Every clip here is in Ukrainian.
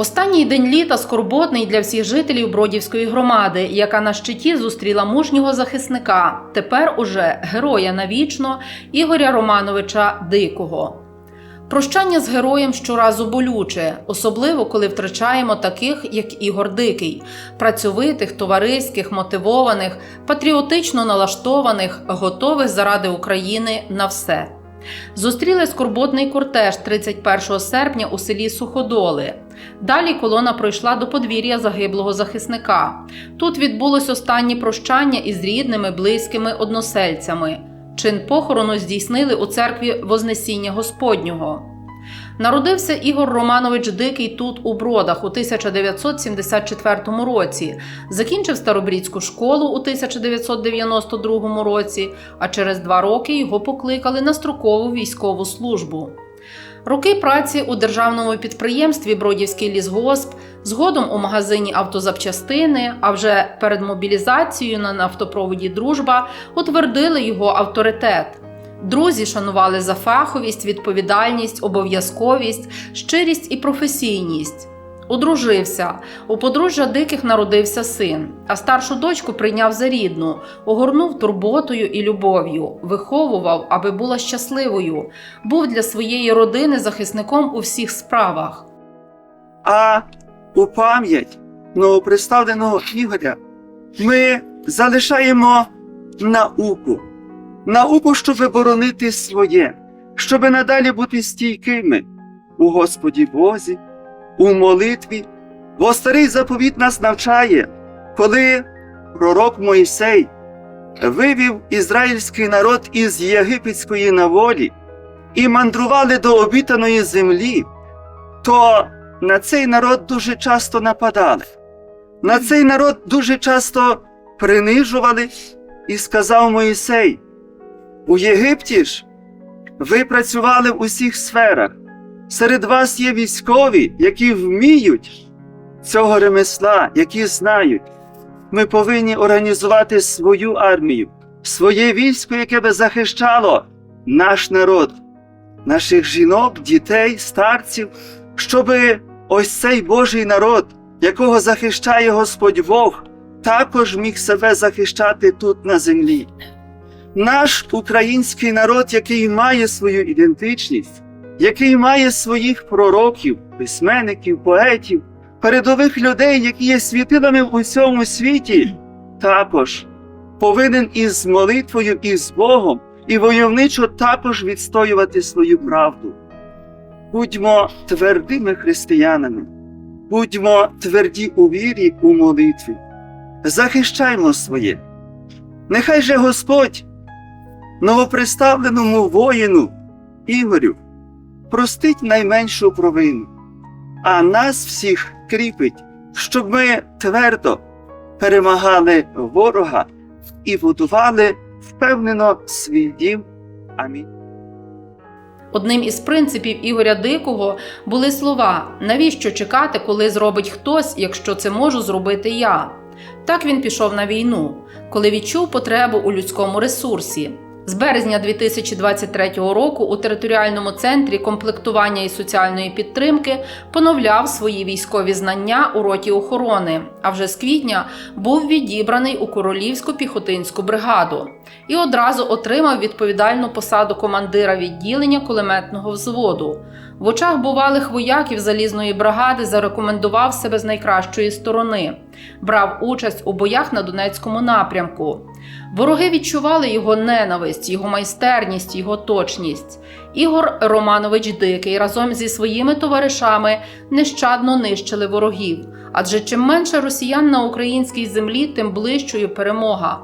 Останній день літа скорботний для всіх жителів Бродівської громади, яка на щиті зустріла мужнього захисника, тепер уже героя навічно Ігоря Романовича Дикого. Прощання з героєм щоразу болюче, особливо коли втрачаємо таких, як Ігор Дикий, працьовитих, товариських, мотивованих, патріотично налаштованих, готових заради України на все. Зустріли скорботний кортеж 31 серпня у селі Суходоли. Далі колона пройшла до подвір'я загиблого захисника. Тут відбулось останнє прощання із рідними, близькими односельцями. Чин похорону здійснили у церкві Вознесіння Господнього. Народився Ігор Романович Дикий тут у Бродах у 1974 році. Закінчив Старобрідську школу у 1992 році, а через два роки його покликали на строкову військову службу. Роки праці у державному підприємстві Бродівський лісгосп, згодом у магазині автозапчастини, а вже перед мобілізацією на нафтопроводі Дружба утвердили його авторитет. Друзі шанували за фаховість, відповідальність, обов'язковість, щирість і професійність. Одружився. У подружжя диких народився син, а старшу дочку прийняв за рідну, огорнув турботою і любов'ю, виховував, аби була щасливою, був для своєї родини захисником у всіх справах. А у пам'ять новоприставленого Ігоря ми залишаємо науку. Науку, щоб боронити своє, щоб надалі бути стійкими у Господі Бозі, у молитві. Бо старий заповіт нас навчає, коли пророк Мойсей вивів ізраїльський народ із єгипетської наволі і мандрували до обітаної землі, то на цей народ дуже часто нападали. На цей народ дуже часто принижували, і сказав Моїсей: у Єгипті ж ви працювали в усіх сферах. Серед вас є військові, які вміють цього ремесла, які знають. Ми повинні організувати свою армію, своє військо, яке би захищало наш народ, наших жінок, дітей, старців, щоби ось цей Божий народ, якого захищає Господь Бог, також міг себе захищати тут на землі. Наш український народ, який має свою ідентичність, який має своїх пророків, письменників, поетів, передових людей, які є світилами в усьому світі, також повинен із молитвою і з Богом і войовничо також відстоювати свою правду. Будьмо твердими християнами, будьмо тверді у вірі у молитві, захищаймо своє. Нехай же Господь новоприставленому воїну Ігорю простить найменшу провину, а нас всіх кріпить, щоб ми твердо перемагали ворога і будували впевнено свій дім. Амінь. Одним із принципів Ігоря Дикого були слова: навіщо чекати, коли зробить хтось, якщо це можу зробити я? Так він пішов на війну, коли відчув потребу у людському ресурсі. З березня 2023 року у територіальному центрі комплектування і соціальної підтримки поновляв свої військові знання у роті охорони. А вже з квітня був відібраний у королівську піхотинську бригаду і одразу отримав відповідальну посаду командира відділення кулеметного взводу. В очах бувалих вояків залізної бригади зарекомендував себе з найкращої сторони, брав участь у боях на Донецькому напрямку. Вороги відчували його ненависть, його майстерність, його точність. Ігор Романович Дикий разом зі своїми товаришами нещадно нищили ворогів. Адже чим менше росіян на українській землі, тим ближчою перемога.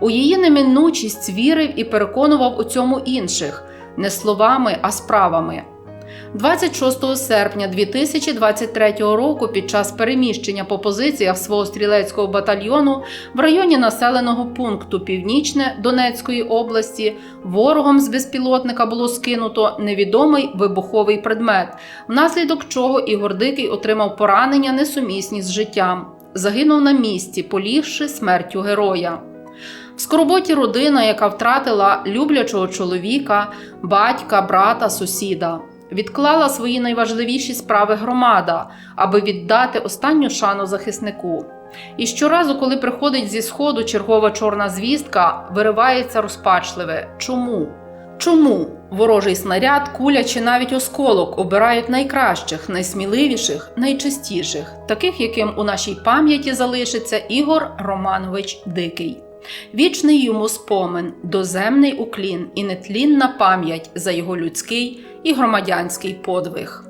У її неминучість вірив і переконував у цьому інших не словами, а справами. 26 серпня 2023 року під час переміщення по позиціях свого стрілецького батальйону в районі населеного пункту Північне Донецької області ворогом з безпілотника було скинуто невідомий вибуховий предмет, внаслідок чого Ігор Дикий отримав поранення несумісні з життям. Загинув на місці, полігши смертю героя. В скорботі родина, яка втратила люблячого чоловіка, батька, брата, сусіда. Відклала свої найважливіші справи громада, аби віддати останню шану захиснику. І щоразу, коли приходить зі сходу чергова чорна звістка, виривається розпачливе. Чому? Чому ворожий снаряд, куля чи навіть осколок обирають найкращих, найсміливіших, найчистіших, таких, яким у нашій пам'яті залишиться Ігор Романович Дикий. Вічний йому спомин, доземний уклін і нетлінна пам'ять за його людський і громадянський подвиг.